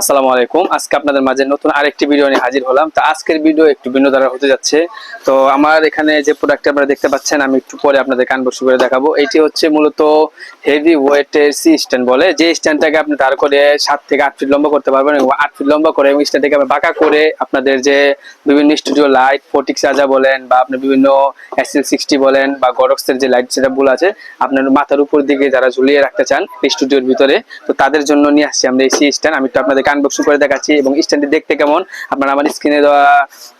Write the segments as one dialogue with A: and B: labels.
A: আসসালামু আলাইকুম। আজকে আপনাদের মাঝে নতুন আরেকটি ভিডিও নিয়ে হাজির হলাম। তো আজকের ভিডিও একটু ভিন্ন ধারা হতে যাচ্ছে। তো আমার এখানে যে প্রোডাক্ট আপনারা দেখতে পাচ্ছেন, আমি একটু পরে আপনাদের কান বসে করে দেখাবো। এটি হচ্ছে মূলত হেভি ওয়েটের সি স্ট্যান্ড বলে। যে স্ট্যান্ডটাকে আপনি দাঁড় করে সাত থেকে আট ফিট লম্বা করতে পারবেন এবং আট ফিট লম্বা করে এবং স্ট্যান্ডটাকে আপনি বাঁকা করে আপনাদের যে বিভিন্ন স্টুডিও লাইট ফোটিক সাজা বলেন বা আপনি বিভিন্ন এসএল সিক্সটি বলেন বা গডক্সের যে লাইট সেটআপগুলো আছে, আপনার মাথার উপর দিকে যারা ঝুলিয়ে রাখতে চান স্টুডিওর ভিতরে, তো তাদের জন্য নিয়ে আসছি আমরা এই সি স্ট্যান্ড আমি একটু আপনাদের আনবক্সিং করে দেখাচ্ছি এবং স্ট্যান্ডটি দেখতে কেমন? আপনারা আমার স্ক্রিনে দেওয়া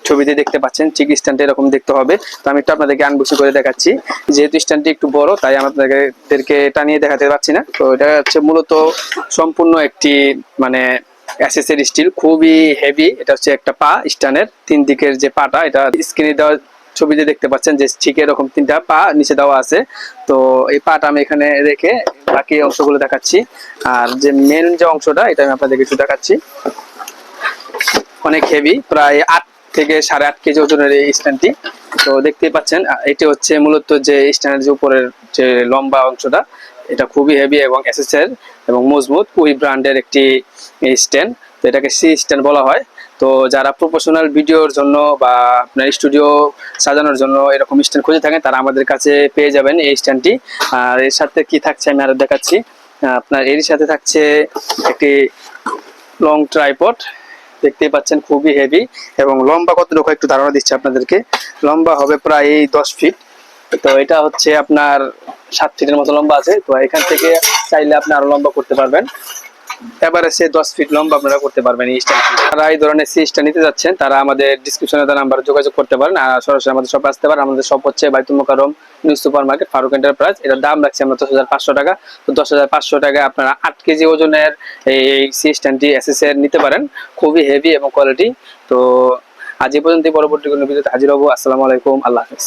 A: ছবিতে দেখতে পাচ্ছেন, ঠিক স্ট্যান্ডটা এরকম দেখতে হবে। তো আমি একটু আপনাদেরকে আনবক্সিং করে দেখাচ্ছি। যেহেতু স্ট্যান্ডটি একটু বড়, তাই আমি আপনাদেরকে টানিয়ে দেখাতে পারছি না। তো এটা হচ্ছে মূলত সম্পূর্ণ একটি মানে অ্যাসেসের স্টিল খুবই হেভি এটা হচ্ছে একটা পা স্ট্যান্ডের তিন দিকের যে পাটা, এটা স্ক্রিনে দেওয়া ছবিতে দেখতে পাচ্ছেন যে ঠিক এরকম তিনটা পা নিচে দেওয়া আছে। তো এই পাটা আমি এখানে রেখে বাকি অংশগুলো দেখাচ্ছি। আর যে মেন যে অংশটা, এটা আমি আপনাদের কিছু দেখাচ্ছি। অনেক হেভি প্রায় আট থেকে সাড়ে আট কেজি ওজনের এই স্ট্যান্ডটি। তো দেখতেই পাচ্ছেন এটি হচ্ছে মূলত যে স্ট্যান্ডের যে উপরের যে লম্বা অংশটা, এটা খুবই হেভি এবং এসএসএর এবং মজবুত কুই ব্র্যান্ডের একটি স্ট্যান্ড। তো এটাকে সি স্ট্যান্ড বলা হয়। তো যারা প্রফেশনাল ভিডিওর জন্য বা আপনার স্টুডিও সাজানোর জন্য এরকম স্ট্যান্ড খুঁজে থাকেন, তারা আমাদের কাছে পেয়ে যাবেন এই স্ট্যান্ডটি আর এর সাথে কি থাকছে আমি আরও দেখাচ্ছি। আপনার এর সাথে থাকছে একটি লং ট্রাইপড দেখতেই পাচ্ছেন খুবই হেভি এবং লম্বা কত কতটুকু একটু ধারণা দিচ্ছে আপনাদেরকে। লম্বা হবে প্রায় দশ ফিট তো এটা হচ্ছে আপনার সাত ফিটের মতো লম্বা আছে। তো এখান থেকে চাইলে আপনি আরও লম্বা করতে পারবেন। এবারে সে দশ ফিট লম্বা আপনারা করতে পারবেন এই যারা এই ধরনের সিস্টা নিতে যাচ্ছেন, তারা আমাদের ডিসক্রিপশনে তার নাম্বার যোগাযোগ করতে পারেন। আর সরাসরি আমাদের শপে আসতে পারেন। আমাদের শপ হচ্ছে Baitul Mukarram new super market Faruk enterprise এটার দাম রাখছি আমরা দশ হাজার পাঁচশো টাকা। তো দশ হাজার পাঁচশো টাকায় আপনারা আট কেজি ওজনের এই সি স্ট্যান্ডটি এসএস এর নিতে পারেন। খুবই হেভি এবং কোয়ালিটি তো আজ এই পর্যন্ত পরবর্তী কোনো ভিডিওতে হাজির হব। আসসালামু আলাইকুম। আল্লাহ হাফিজ।